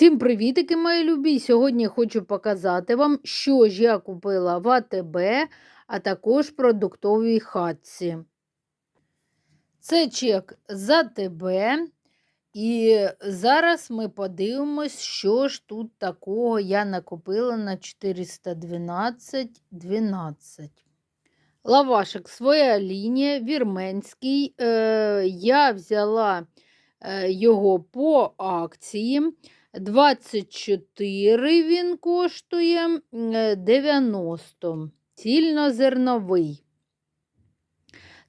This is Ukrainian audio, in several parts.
Всім привітики, мої любі! Сьогодні хочу показати вам, що ж я купила в АТБ, а також продуктовій хатці. Це чек з АТБ. І зараз ми подивимось, що ж тут такого я накупила на 412,12. Лавашик своя лінія, вірменський. Е, я взяла е, його по акції. 24 він коштує е, 90, цільнозерновий.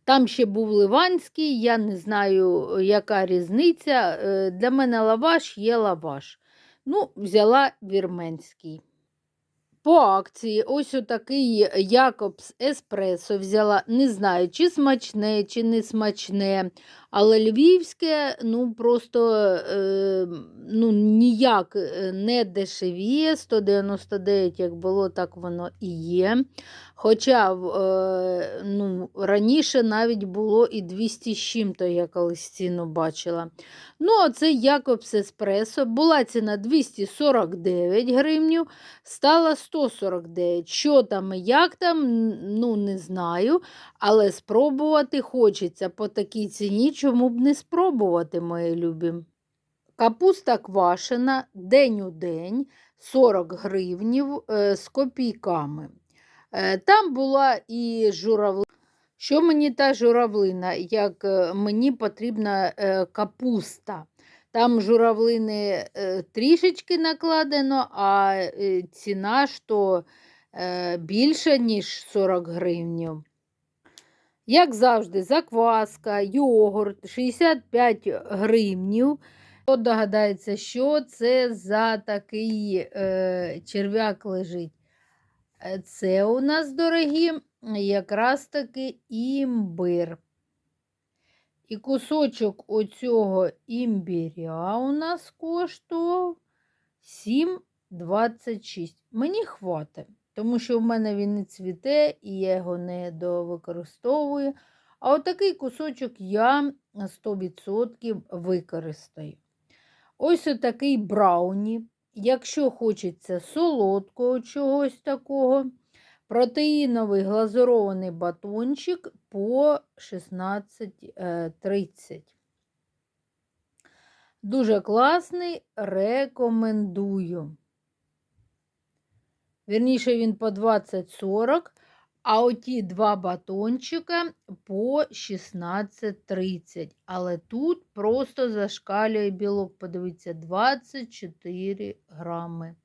Там ще був ливанський, я не знаю, яка різниця. Е, Для мене лаваш є лаваш. Ну, взяла вірменський. По акції ось отакий Якобс Еспресо взяла. Не знаю, чи смачне, чи не смачне. Але львівське, ну просто е, ну, ніяк не дешевіє. 199, як було, так воно і є. Хоча е, ну, раніше навіть було і 200 з чим-то, я колись ціну бачила. Ну, а це Якобс Еспресо. Була ціна 249 гривнів, стала 149. Що там і як там, ну не знаю. Але спробувати хочеться по такій ціні, чому б не спробувати, мої любі. Капуста квашена день у день 40 гривнів е, з копійками. Е, там була і журавлина. Що мені та журавлина, як е, мені потрібна е, капуста. Там журавлини трішечки накладено, а ціна е, більша, ніж 40 гривнів. Як завжди, закваска, йогурт 65 гривнів. Хто догадається, що це за такий черв'як лежить? Е, Це у нас, дорогі, якраз таки імбир. І кусочок оцього імбиря у нас коштував 7,26. Мені хватить, тому що в мене він не цвіте і я його не довикористовую. А отакий кусочок я 100% використаю. Ось отакий брауні. Якщо хочеться солодкого чогось такого, протеїновий глазурований батончик по 16,30. Дуже класний, рекомендую. Вірніше, він по 20,40, а оті два батончика по 16,30. Але тут просто зашкалює білок. Подивіться, 24 грами.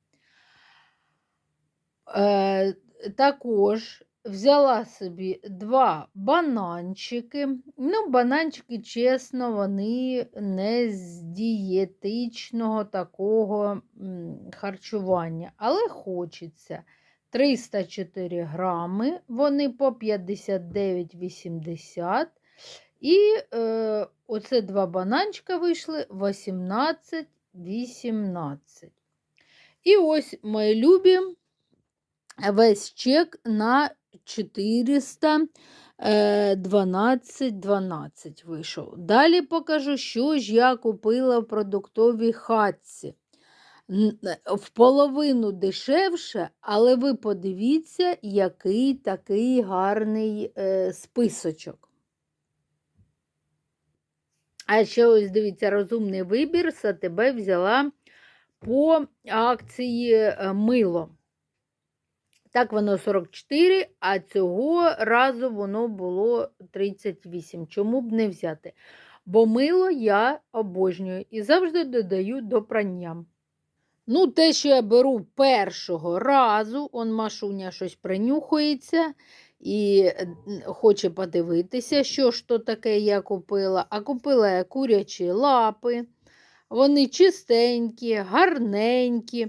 Е, також взяла собі два бананчики. Ну, бананчики, чесно, вони не з дієтичного такого харчування, але хочеться. 304 грами, вони по 59,80. І е, оце два бананчика вийшли 18,18. І ось, мої любі, весь чек на 412,12 вийшов. Далі покажу, що ж я купила в продуктовій хатці. Н- В половину дешевше, але ви подивіться, який такий гарний е, списочок. А ще ось дивіться, розумний вибір з АТБ взяла по акції е, мило. Так, воно 44, а цього разу воно було 38. Чому б не взяти? Бо мило я обожнюю і завжди додаю до прання. Ну, те, що я беру першого разу, он Машуня щось принюхується і хоче подивитися, що ж то таке я купила. А купила я курячі лапи. Вони чистенькі, гарненькі.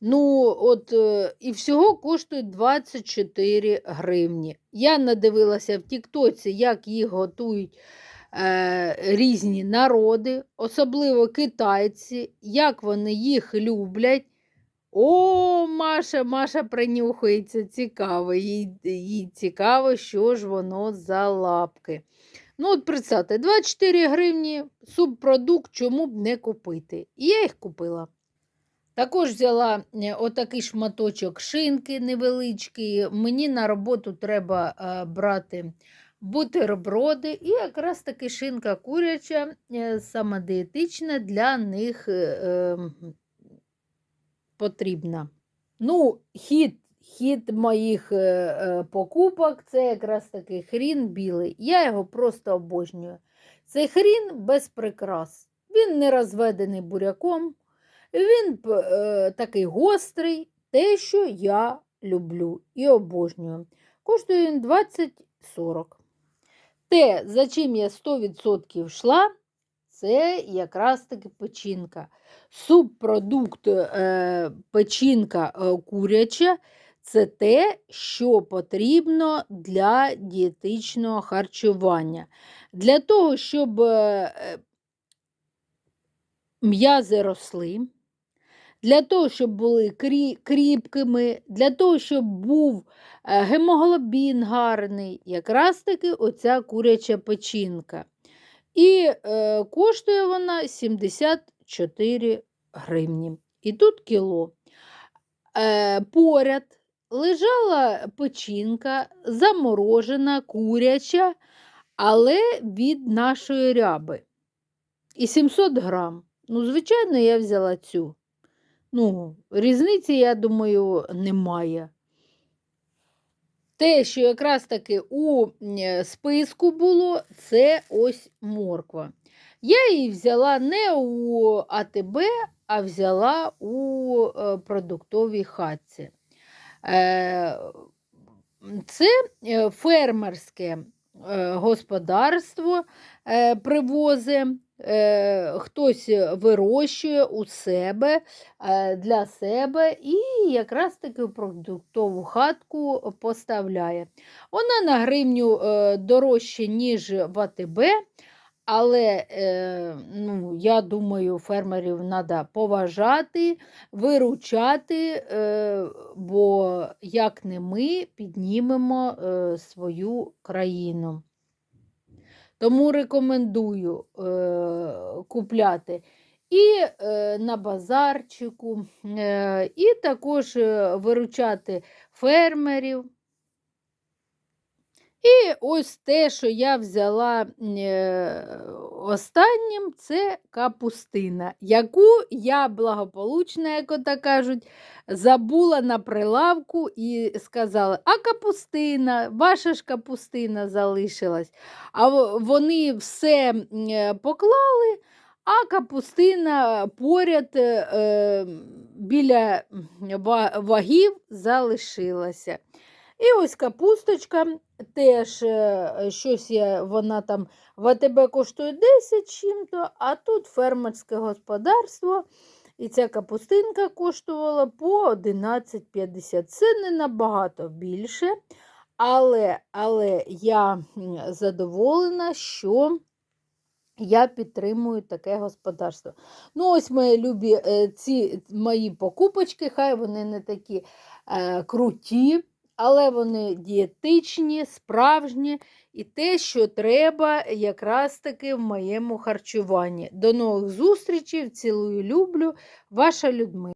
Ну, от, е, і всього коштують 24 гривні. Я надивилася в Тіктоці, як їх готують е, різні народи, особливо китайці, як вони їх люблять. О, Маша, Маша принюхується, цікаво. Їй, їй цікаво, що ж воно за лапки. Ну, от представте, 24 гривні субпродукт, чому б не купити. І я їх купила. Також взяла е, отакий шматочок шинки невеличкий. Мені на роботу треба е, брати бутерброди, і якраз таки шинка куряча, е, саме для них е, ем, потрібна. Ну, хід, хід моїх е, е, покупок це якраз таки хрін білий. Я його просто обожнюю. Це хрін без прикрас. Він не розведений буряком, він е, такий гострий, те, що я люблю і обожнюю. Коштує він 20-40. Те, за чим я 100% йшла, це якраз таки печінка. Субпродукт е, печінка е, куряча це те, що потрібно для дієтичного харчування. Для того, щоб е, е, м'язи росли, для того, щоб були крі- кріпкими, для того, щоб був е, гемоглобін гарний, якраз таки оця куряча печінка. І е, коштує вона 74 гривні. І тут кіло. Е, поряд лежала печінка, заморожена, куряча, але від нашої ряби. І 700 грам. Ну, звичайно, я взяла цю. Ну, різниці, я думаю, немає. Те, що якраз таки у е, списку було, це ось морква. Я її взяла не у АТБ, а взяла у е, продуктовій хатці. Е, Це фермерське господарство привозить. Хтось вирощує у себе е, для себе і якраз таки продуктову хатку поставляє. Вона на гривню е, дорожче, ніж в АТБ, але е, ну, я думаю, фермерів треба поважати, виручати, е, бо як не ми піднімемо е, свою країну. Тому рекомендую е, купляти і е, на базарчику, е, і також е, виручати фермерів. І ось те, що я взяла е, останнім, це капустина, яку я благополучно, як ото кажуть, забула на прилавку і сказала: а капустина, ваша ж капустина залишилась. А вони все е, поклали, а капустина поряд е, е, біля вагів залишилася. І ось капусточка теж е, щось я, вона там в АТБ коштує 10 чим-то, а тут фермерське господарство. І ця капустинка коштувала по 11,50. Це не набагато більше, але, але я задоволена, що я підтримую таке господарство. Ну, ось мої любі е, ці мої покупочки, хай вони не такі е, круті, але вони дієтичні, справжні і те, що треба якраз таки в моєму харчуванні. До нових зустрічей, цілую, люблю, ваша Людмила.